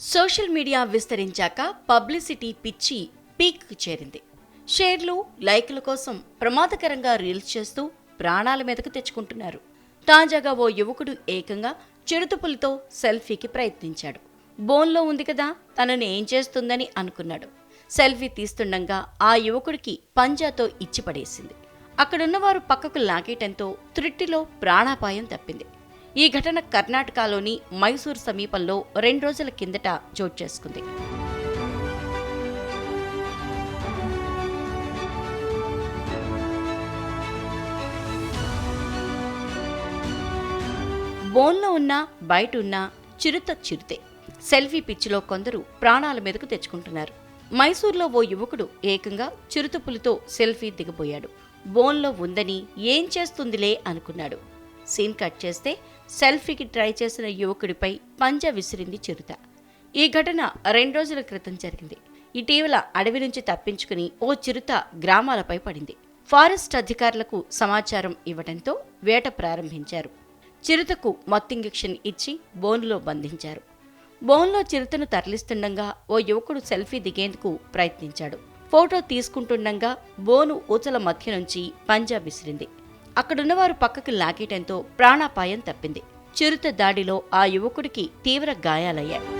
Social media విస్తరించాక publicity పిచ్చి peak చేరింది. షేర్లు లైకుల కోసం ప్రమాదకరంగా రీల్స్ చేస్తూ ప్రాణాల మీదకు తెచ్చుకుంటున్నారు. తాజాగా ఓ యువకుడు ఏకంగా చిరుతపులితో సెల్ఫీకి ప్రయత్నించాడు. బోన్లో ఉంది కదా తనను ఏం చేస్తుందని అనుకున్నాడు. సెల్ఫీ తీస్తుండగా ఆ యువకుడికి పంజాతో ఇచ్చి పడేసింది అక్కడున్నవారు పక్కకు లాగేయటంతో త్రిట్టిలో ప్రాణాపాయం తప్పింది. ఈ ఘటన కర్ణాటకలోని మైసూర్ సమీపంలో రెండు రోజుల కిందట చోటు చేసుకుంది. బోన్లో ఉన్నా బయట ఉన్నా చిరుత చిరుతే. సెల్ఫీ పిచ్చిలో కొందరు ప్రాణాల మీదకు తెచ్చుకుంటున్నారు. మైసూర్లో ఓ యువకుడు ఏకంగా చిరుతపులితో సెల్ఫీ దిగబోయాడు బోన్లో ఉందని ఏం చేస్తుందిలే అనుకున్నాడు. సీన్ కట్ చేస్తే సెల్ఫీకి ట్రై చేసిన యువకుడిపై పంజా విసిరింది చిరుత. ఈ ఘటన రెండు రోజుల క్రితం జరిగింది. ఇటీవల అడవి నుంచి తప్పించుకుని ఓ చిరుత గ్రామాలపై పడింది. ఫారెస్ట్ అధికారులకు సమాచారం ఇవ్వడంతో వేట ప్రారంభించారు. చిరుతకు మత్తింజెక్షన్ ఇచ్చి బోనులో బంధించారు. బోన్లో చిరుతను తరలిస్తుండగా ఓ యువకుడు సెల్ఫీ దిగేందుకు ప్రయత్నించాడు. ఫోటో తీసుకుంటుండగా బోను ఊచల మధ్య నుంచి పంజా విసిరింది. అక్కడున్నవారు పక్కకు లాగేయటంతో ప్రాణాపాయం తప్పింది. చిరుత దాడిలో ఆ యువకుడికి తీవ్ర గాయాలయ్యాయి.